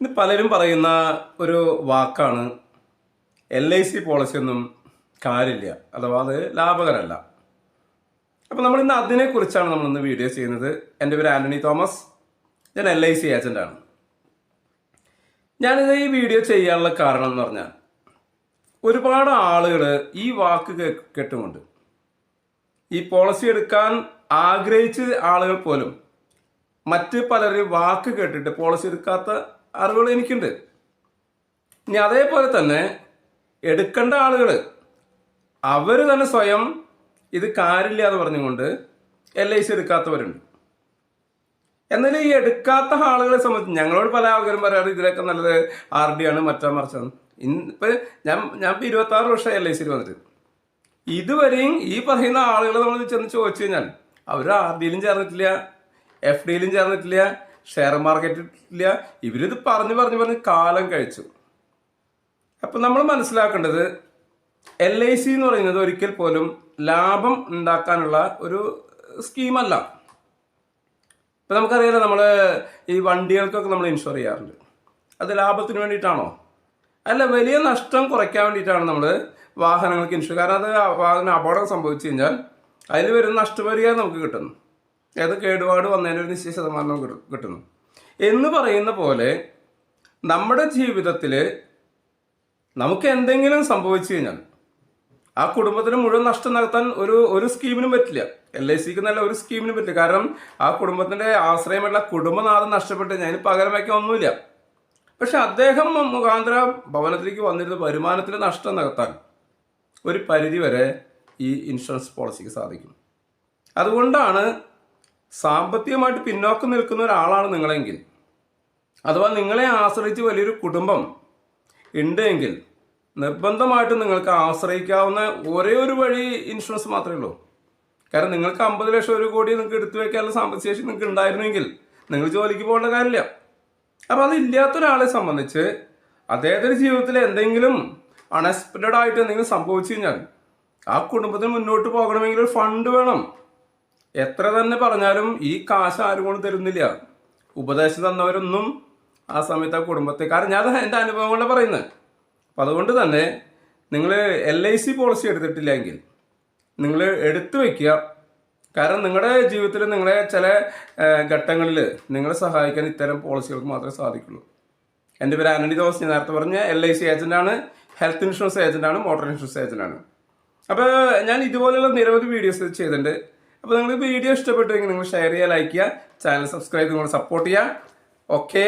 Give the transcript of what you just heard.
ഇന്ന് പലരും പറയുന്ന ഒരു വാക്കാണ് എൽ ഐ സി പോളിസി ഒന്നും കാര്യമില്ല. അഥവാ അത് ലാഭകരമല്ല. അപ്പോൾ നമ്മൾ ഇന്ന് അതിനെക്കുറിച്ചാണ് നമ്മൾ ഇന്ന് വീഡിയോ ചെയ്യുന്നത്. എന്റെ പേര് ആന്റണി തോമസ്. ഞാൻ എൽ ഐ സി ഏജന്റാണ് ഞാനിത് ഈ വീഡിയോ ചെയ്യാനുള്ള കാരണം എന്ന് പറഞ്ഞാൽ ഒരുപാട് ആളുകൾ ഈ വാക്ക് കേട്ടുകൊണ്ട് ഈ പോളിസി എടുക്കാൻ ആഗ്രഹിച്ച ആളുകൾ പോലും മറ്റ് പലരും വാക്ക് കേട്ടിട്ട് പോളിസി എടുക്കാത്ത അറിവുകൾ എനിക്കുണ്ട്. ഇനി അതേപോലെ തന്നെ എടുക്കേണ്ട ആളുകൾ അവർ തന്നെ സ്വയം ഇത് കാര്യമില്ല എന്ന് പറഞ്ഞുകൊണ്ട് എൽ ഐ സി എടുക്കാത്തവരുണ്ട്. എന്നാൽ ഈ എടുക്കാത്ത ആളുകളെ സംബന്ധിച്ച് ഞങ്ങളോട് പല ആൾക്കാരും പറയാറ് ഇതിലൊക്കെ നല്ലത് ആർ ഡി ആണ് മറ്റാ മറിച്ചാണ്. ഇപ്പം ഞാൻ ഞാൻ ഇരുപത്തി ആറ് വർഷം എൽ ഐ സിയിൽ വന്നിട്ട്. ഇതുവരെയും ഈ പറയുന്ന ആളുകളെ നമ്മൾ ചെന്ന് ചോദിച്ചു കഴിഞ്ഞാൽ അവർ ആർ ഡിയിലും ചേർന്നിട്ടില്ല എഫ് ഡിയിലും ചേർന്നിട്ടില്ല ഷെയർ മാർക്കറ്റില്ല ഇവരിത് പറഞ്ഞു പറഞ്ഞു പറഞ്ഞ് കാലം കഴിച്ചു. അപ്പം നമ്മൾ മനസ്സിലാക്കേണ്ടത് എൽ ഐ സി എന്ന് പറയുന്നത് ഒരിക്കൽ പോലും ലാഭം ഉണ്ടാക്കാനുള്ള ഒരു സ്കീമല്ല. ഇപ്പം നമുക്കറിയാലോ നമ്മൾ ഈ വണ്ടികൾക്കൊക്കെ നമ്മൾ ഇൻഷുർ ചെയ്യാറുണ്ട്. അത് ലാഭത്തിന് വേണ്ടിയിട്ടാണോ? അല്ല വലിയ നഷ്ടം കുറയ്ക്കാൻ വേണ്ടിയിട്ടാണ് നമ്മൾ വാഹനങ്ങൾക്ക് ഇൻഷുർ കാരണം അത് വാഹന അപകടം സംഭവിച്ചു കഴിഞ്ഞാൽ അതിൽ വരുന്ന നഷ്ടപരിഹാരം നമുക്ക് കിട്ടുന്നു. ഏത് കേടുപാട് വന്നതിന് ഒരു നിശ്ചയ ശതമാനം കിട്ടുന്നു. എന്ന് പറയുന്ന പോലെ നമ്മുടെ ജീവിതത്തിൽ നമുക്ക് എന്തെങ്കിലും സംഭവിച്ചു കഴിഞ്ഞാൽ ആ കുടുംബത്തിന് മുഴുവൻ നഷ്ടം നടത്താൻ ഒരു ഒരു സ്കീമിനും പറ്റില്ല. എൽ ഐ സിക്ക് നല്ല ഒരു സ്കീമിനും പറ്റില്ല. കാരണം ആ കുടുംബത്തിന്റെ ആശ്രയമുള്ള കുടുംബനാഥം നഷ്ടപ്പെട്ട് ഞാൻ പകരം വയ്ക്കാൻ ഒന്നുമില്ല. പക്ഷെ അദ്ദേഹം മുഖാന്തര ഭവനത്തിലേക്ക് വന്നിരുന്ന വരുമാനത്തിന് നഷ്ടം നികത്താൻ ഒരു പരിധി വരെ ഈ ഇൻഷുറൻസ് പോളിസിക്ക് സാധിക്കും. അതുകൊണ്ടാണ് സാമ്പത്തികമായിട്ട് പിന്നോക്കം നിൽക്കുന്ന ഒരാളാണ് നിങ്ങളെങ്കിൽ. അഥവാ നിങ്ങളെ ആശ്രയിച്ച് വലിയൊരു കുടുംബം ഉണ്ടെങ്കിൽ നിർബന്ധമായിട്ടും നിങ്ങൾക്ക് ആശ്രയിക്കാവുന്ന ഒരേ ഒരു വഴി ഇൻഷുറൻസ് മാത്രമേ ഉള്ളൂ. കാരണം നിങ്ങൾക്ക് അമ്പത് ലക്ഷം ഒരു കോടി നിങ്ങൾക്ക് എടുത്തു വയ്ക്കാനുള്ള സാമ്പത്തിക ശേഷി നിങ്ങൾക്ക് ഉണ്ടായിരുന്നെങ്കിൽ നിങ്ങൾ ജോലിക്ക് പോകേണ്ട കാര്യമില്ല. അപ്പോൾ അതില്ലാത്ത ഒരാളെ സംബന്ധിച്ച് അദ്ദേഹത്തിന്റെ ജീവിതത്തിൽ എന്തെങ്കിലും അൺഎക്സ്പെക്റ്റഡ് ആയിട്ട് എന്തെങ്കിലും സംഭവിച്ചു കഴിഞ്ഞാൽ ആ കുടുംബത്തിന് മുന്നോട്ട് പോകണമെങ്കിൽ ഒരു ഫണ്ട് വേണം. എത്ര തന്നെ പറഞ്ഞാലും ഈ കാശ് ആരും കൊണ്ട് തരുന്നില്ല. ഉപദേശം തന്നവരൊന്നും ആ സമയത്ത് ആ കുടുംബത്തെ കാരണം ഞാൻ എന്റെ അനുഭവങ്ങളെ പറയുന്നത്. അപ്പം അതുകൊണ്ട് തന്നെ നിങ്ങൾ എൽ ഐ സി പോളിസി എടുത്തിട്ടില്ലെങ്കിൽ നിങ്ങൾ എടുത്തു വെക്കുക. കാരണം നിങ്ങളുടെ ജീവിതത്തിൽ നിങ്ങളെ ചില ഘട്ടങ്ങളിൽ നിങ്ങളെ സഹായിക്കാൻ ഇത്തരം പോളിസികൾക്ക് മാത്രമേ സാധിക്കുള്ളൂ. എന്റെ പേര് ആനണി തോമസ്. ഞാൻ നേരത്തെ പറഞ്ഞ എൽ ഐ സി ഏജന്റാണ് ഹെൽത്ത് ഇൻഷുറൻസ് ഏജന്റാണ് മോട്ടോർ ഇൻഷുറൻസ് ഏജന്റാണ് അപ്പോൾ ഞാൻ ഇതുപോലെയുള്ള നിരവധി വീഡിയോസ് ചെയ്തിട്ടുണ്ട്. അപ്പോൾ നിങ്ങൾ വീഡിയോ ഇഷ്ടപ്പെട്ടുവെങ്കിൽ നിങ്ങൾ ഷെയർ ചെയ്യുക ലൈക്ക് ചെയ്യുക ചാനൽ സബ്സ്ക്രൈബ് നിങ്ങൾ സപ്പോർട്ട് ചെയ്യുക. ഓക്കെ